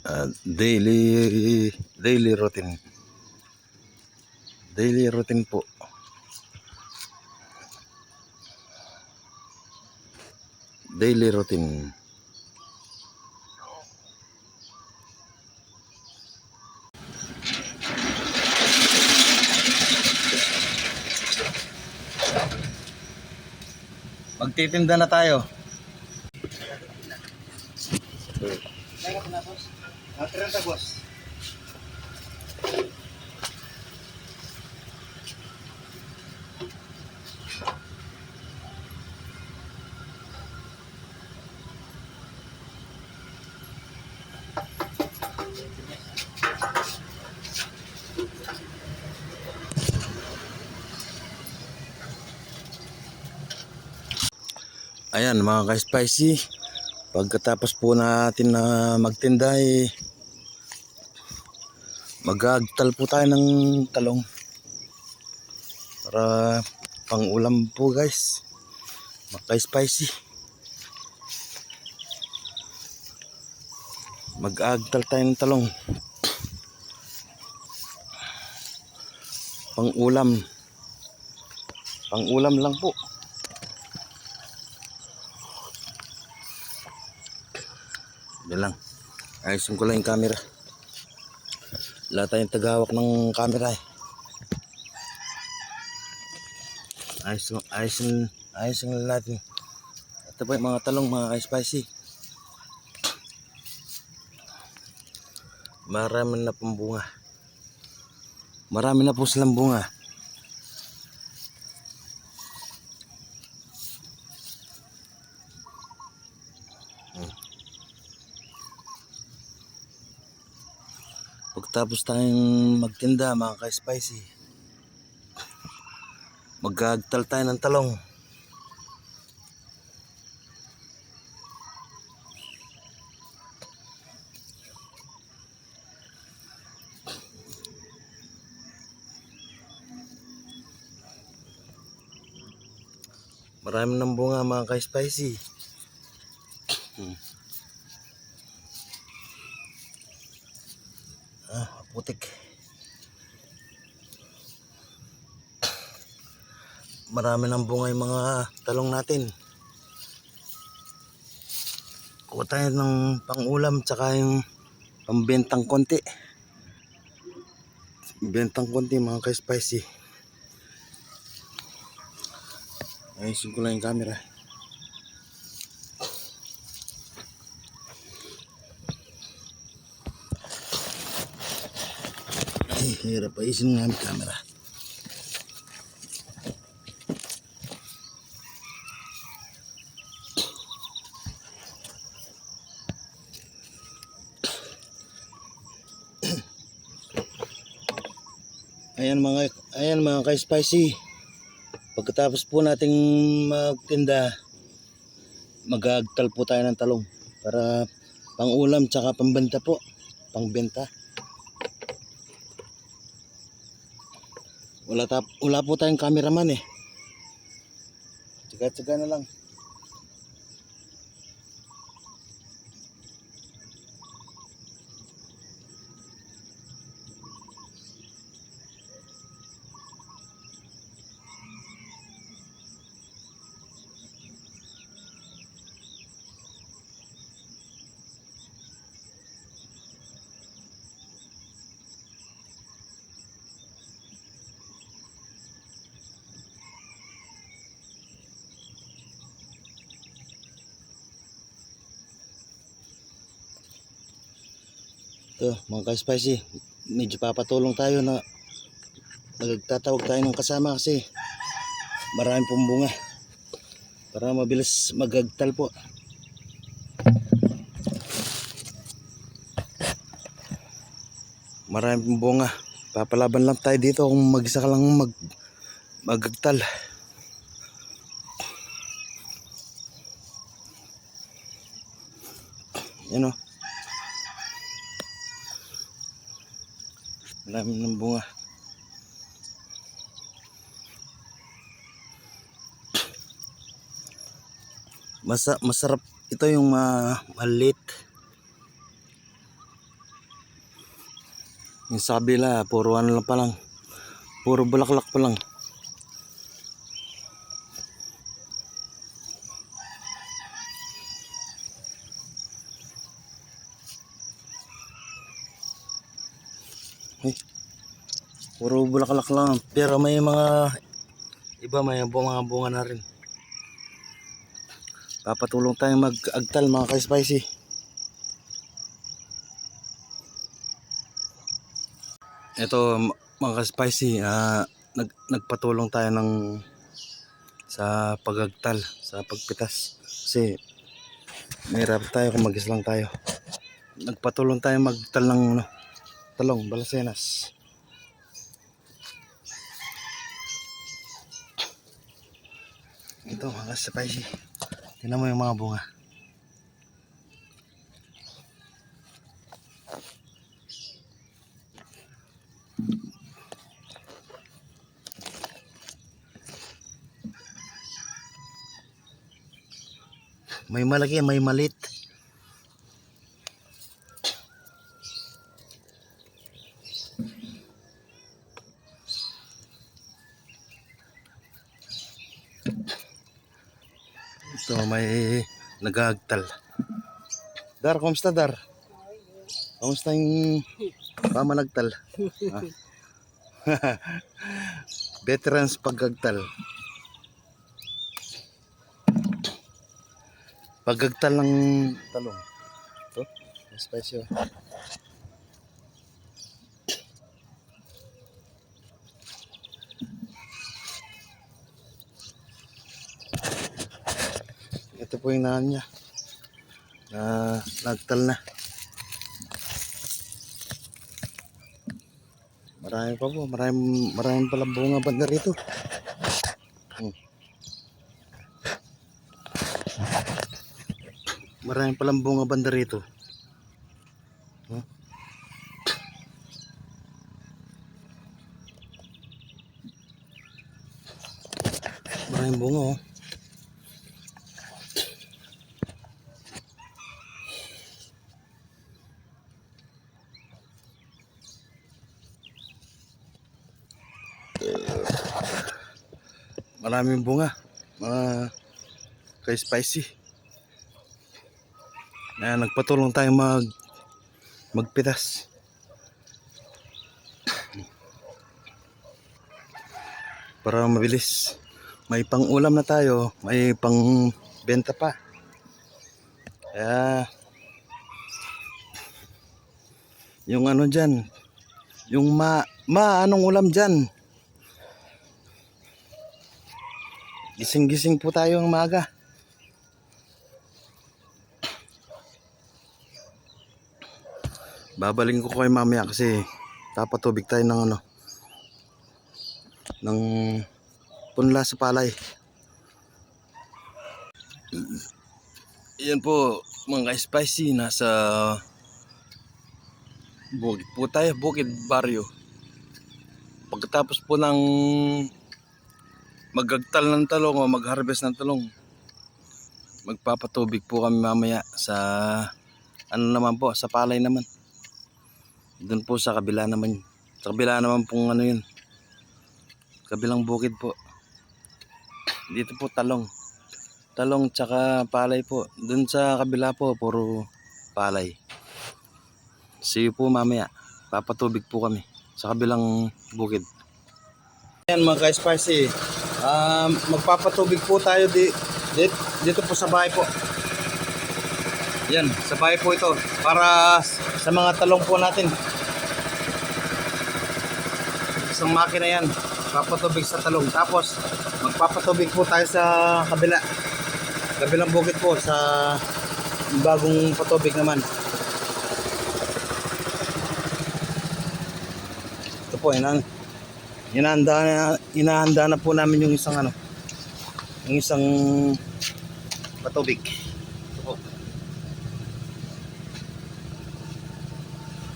Ah, daily daily routine. Daily routine po. Daily routine. Magtitinda na tayo. Meron na, boss. Ah, 30, boss. Ayan mga ka-spicy. Pagkatapos po natin na magtinda eh, magagtal po tayo ng talong. Para pang ulam po guys. Mga ka-spicy. Mag-agtal tayo ng talong. Pang ulam. Pang ulam lang po. Yan lang. Ayusin ko lang yung camera. Wala tayong tagahawak ng camera eh. Ayos, ayusin, ayusin lang natin. Ito po yung mga talong mga ka-spicy. Marami na pong bunga. Marami na po silang bunga. Pagtapos tayong magtinda mga ka-spicy, magagtal tayo ng talong. Marami ng bunga mga ka-spicy. Hmm. Ah, putik. Marami ng bunga yung mga talong natin. Kuha tayo ng pangulam tsaka yung pambentang konti. Bentang konti mga ka-spicy. Ayusin ko lang yung camera. Ay, hirap ayusin nga ang camera. Ayan mga ayan mga ka-spicy. Pagkatapos po nating magtinda, magagtal po tayo ng talong para pang-ulam tsaka pambenta po, pangbenta. Wala, tap, wala po tayong cameraman eh. Tsaga-tsaga na lang. Ito, mga ka-spicy, medyo papatulong tayo na nagtatawag tayo ng kasama kasi marami pong bunga para mabilis magagtal po. Marami pong bunga. Papalaban lang tayo dito kung mag-isa ka lang mag magagtal. Yan o. dami ng bunga. Masa masarap ito yung uh, malit yung sabi la puro ano lang pa lang. Puro bulaklak pa lang. Eh, puro bulaklak lang. Pero may mga iba may mga bunga na rin. Papatulong tayong mag-agtal mga ka-spicy. Ito mga ka-spicy, ah, nag, nagpatulong tayo ng sa pagagtal, sa pagpitas. Kasi mahirap tayo kung mag lang tayo. Nagpatulong tayo magtal ng ano, talong, balasenas. Ito mga ka-spicy. Tingnan mo yung mga bunga. May malaki, may malit. Ito may nagagtal. Dar, kumusta Dar? Kumusta yung pamanagtal? Ah. Veterans pagagtal. Pagagtal ng talong. Ito, spicy Ito po yung naan niya. Na nagtal na. Marami pa po. Marami, marami palang bunga banda rito. Hmm. Marami palang bunga banda rito. Huh? Maraming bunga oh. Maraming bunga. Mga kay spicy. Na nagpatulong tayo mag magpitas. Para mabilis. May pang-ulam na tayo, may pang-benta pa. Kaya yung ano diyan, yung ma ma anong ulam diyan? Gising-gising po tayo ng maga. Babaling ko kayo mamaya kasi tapatubig tayo ng ano ng punla sa palay. Yan po mga spicy nasa bukid po tayo, bukid baryo. Pagkatapos po ng magagtal ng talong o mag-harvest ng talong, magpapatubig po kami mamaya sa ano naman po, sa palay naman. Doon po sa kabila naman. Sa kabila naman pong ano yun. Kabilang bukid po. Dito po talong. Talong tsaka palay po. Doon sa kabila po, puro palay. See you po mamaya. Papatubig po kami sa kabilang bukid. Ayan mga ka-spicy. Um, magpapatubig po tayo di, dito, dito po sa bahay po. Yan, sa bahay po ito. Para sa mga talong po natin. Isang makina yan. Papatubig sa talong. Tapos, magpapatubig po tayo sa kabila. Kabilang bukid po sa bagong patubig naman. Ito po, inan. Inahanda na, inahanda na po namin yung isang ano. Yung isang patubig. Po.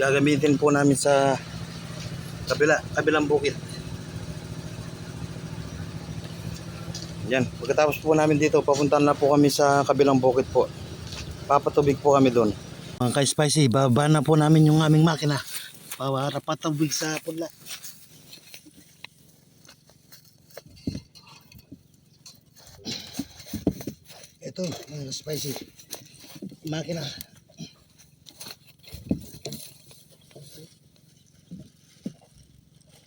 Gagamitin po namin sa kabila, kabilang bukid. Yan. Pagkatapos po namin dito, papunta na po kami sa kabilang bukid po. Papatubig po kami doon. Mga ka-spicy, baba na po namin yung aming makina. Para patubig sa pula. Mga spicy. Makina.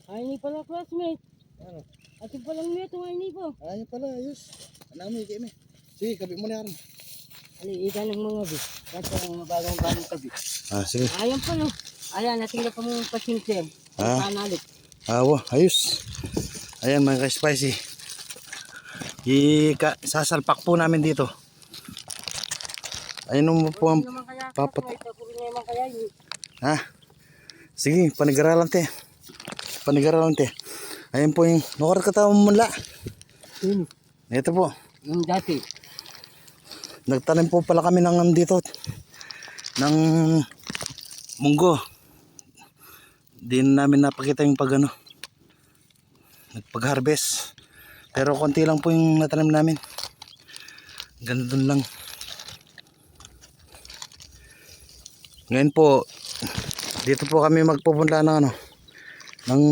Ay, ni pala classmate. Ano? Ating palang neto, ay ni po. Ayun pala, ayos. Ano mo, ikime. Sige, kabit mo na yan. Ali, ikan ng mga bis. Ito ang bagong bagong tabi. Ah, sige. Ayan po, no. Ayan, natingnan pa mong pasinsin. Ah. Kanalit. Awa, ayos. Ayan mga ka-spicy. Ika, sasalpak po namin dito. Ayun mo po ang... papat-. Ha? Sige, panigaralan te. Panigaralan te. Ayun po yung... Nukarat ka tao mula. Ito po. yung dati. Nagtanim po pala kami ng ano dito. Ng munggo. Di na namin napakita yung pag ano. Nagpag-harvest. Pero konti lang po yung natanim namin. Ganun lang. Ngayon po, dito po kami magpupunla ng ano, ng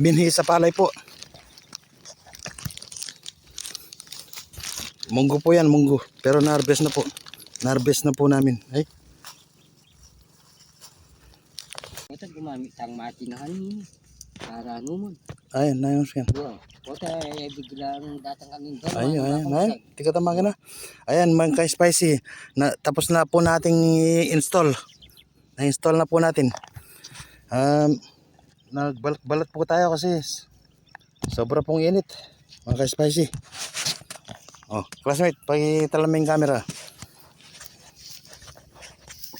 binhi sa palay po. Munggo po yan, munggo. Pero na-harvest na po. Na-harvest na po namin. Ay, Ito, gumamit ang matinahan. Para ano ayun, na yun siya. Wow. Ito, ay biglang datang kami doon. Ayun, ayun, ayun. Tika tamagan na. Ayan, mga ka-spicy. Na, tapos na po nating i-install. Na-install na po natin. Um, nagbalat-balat po tayo kasi sobra pong init. Mga ka-spicy. Oh, classmate, pakitala mo yung camera.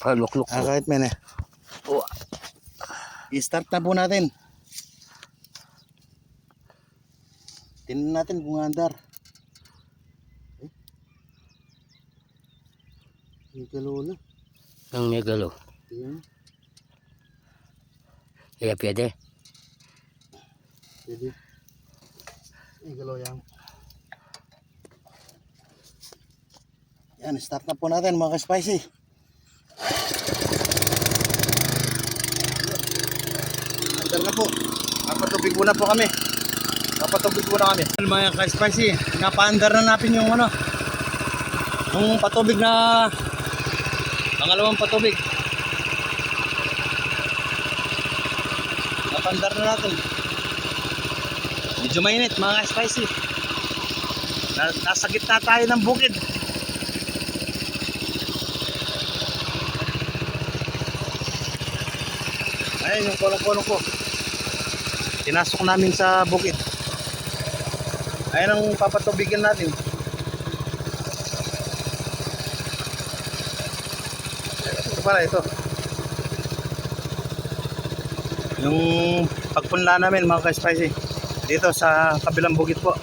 Palukluk. Ah, kahit men eh. Oh. I-start na po natin. Tingnan natin kung andar. Eh? Ka lola. Ang megalo. Tingnan. Kaya pwede. Pwede. Lola yan. Yan, start na po natin mga ka-spicy. Andar na po. Papatubig muna po kami. Papatubig muna kami. Mga ka-spicy, napaandar na natin yung ano. Yung patubig na pangalawang patubig. Napandar na natin. Medyo mainit mga ka-spicy. Na, nasa gitna tayo ng bukid. Ayun yung kolong-kolong ko. Tinasok namin sa bukid. Ayun ang papatubigan natin. Ito pala ito. Yung pagpunla namin mga ka-spicy. Dito sa kabilang bukid po.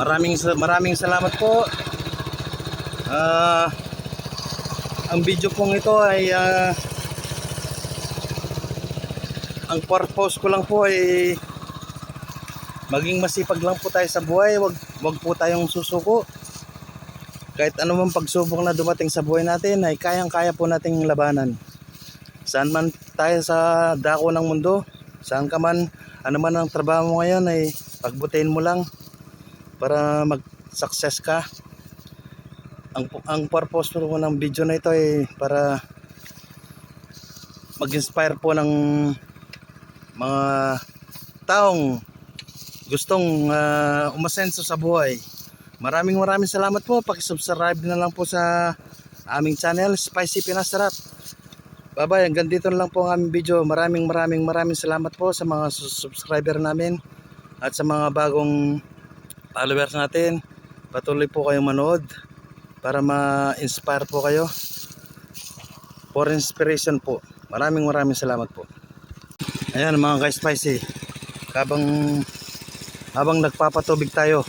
Maraming maraming salamat po. Ah ang video pong ito ay ah, ang purpose ko lang po ay maging masipag lang po tayo sa buhay. Wag wag po tayong susuko. Kahit anumang pagsubok na dumating sa buhay natin ay kayang kaya po nating labanan. Saan man tayo sa dako ng mundo saan ka man ano man ang trabaho mo ngayon ay pagbutihin mo lang para mag success ka. Ang ang purpose ko ng video na ito ay para mag-inspire po ng mga taong gustong ah, umasenso sa buhay. Maraming maraming salamat po. Paki-subscribe na lang po sa aming channel Spicy Pinas Sarap. Bye-bye. Hanggang dito na lang po ang aming video. Maraming maraming maraming salamat po sa mga subscriber namin at sa mga bagong followers natin. Patuloy po kayong manood para ma-inspire po kayo for inspiration po maraming maraming salamat po ayan mga ka-spicy habang habang nagpapatubig tayo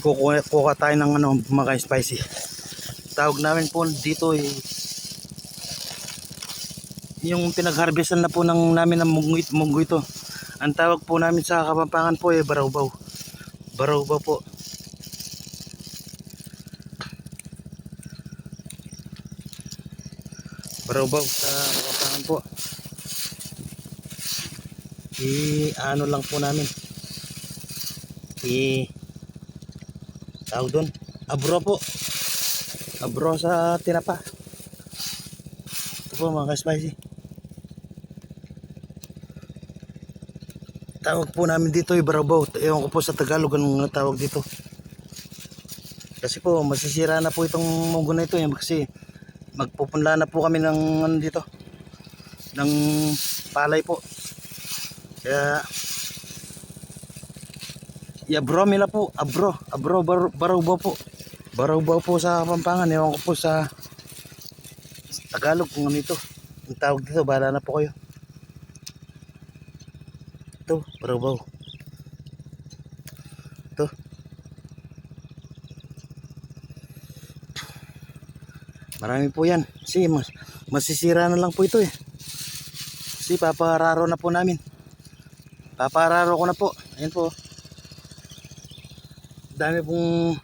kukuha, kuha tayo ng ano mga ka-spicy tawag namin po dito eh, yung pinag-harvestan na po ng namin ng munggo, munggo ito ang tawag po namin sa kapampangan po eh barawbaw barawbaw po Baraw-baw sa kapangan po. I ano lang po namin. I tawag doon. Abro po. Abro sa tinapa. Ito po mga ka-spicy. Tawag po namin dito ay barabaw. Ewan ko po sa Tagalog anong tawag dito. Kasi po masisira na po itong munggo na ito eh, kasi magpupunla na po kami ng ano dito ng palay po. Kaya Yeah, bro, mila po. Abro, abro, bar barawbaw po. Barawbaw po sa Pampangan. Ewan ko po sa, Tagalog kung ano ito. Ang tawag dito, bahala na po kayo. Ito, barawbaw. Ito. Marami po yan. Kasi mas, masisira na lang po ito eh. Kasi papararo na po namin. Papararo ko na po. Ayan po. Dami pong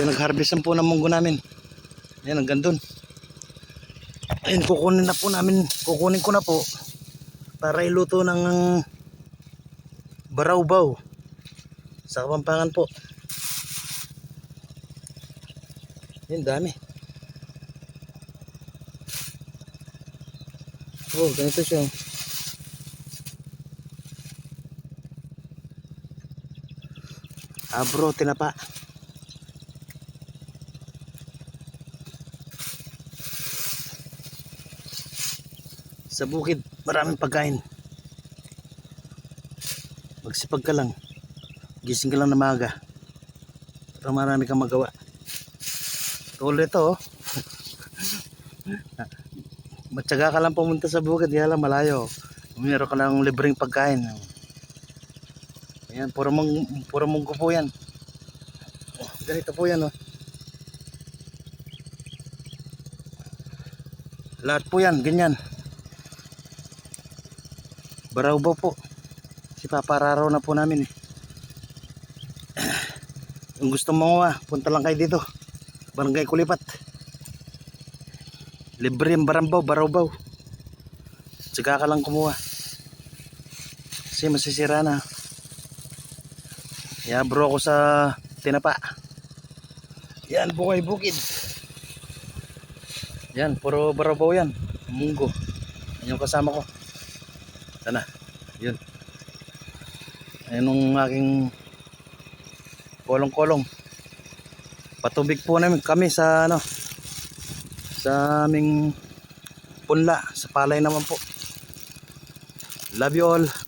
pinag-harvestan po ng munggo namin. Ayan, hanggang dun. Ayan, kukunin na po namin. Kukunin ko na po. Para iluto ng barawbaw. Sa Kapampangan po. Ayan, dami. Oh, ganito siya. Ah bro, tinapa. Sa bukid, maraming pagkain. Magsipag ka lang. Gising ka lang na maga. Para marami kang magawa. Tulad ito oh. Matyaga ka lang pumunta sa bukid, di lang malayo. Meron ka lang libreng pagkain. Ayan, puro mong puro munggo po yan. Oh, ganito po yan oh. Lahat po yan, ganyan. Barawbaw po. Si papararaw na po namin eh. Kung gusto mo nga, punta lang kayo dito. Barangay Kulipat. Libre yung barambaw, barawbaw. Tsaka ka lang kumuha. Kasi masisira na. Yan bro ako sa tinapa. Yan bukay bukid. Yan puro barabaw yan. Munggo. Yan yung kasama ko. Sana. Yun. Ayun ang aking kolong-kolong. Patubig po namin kami sa ano sa aming punla sa palay naman po. Love you all.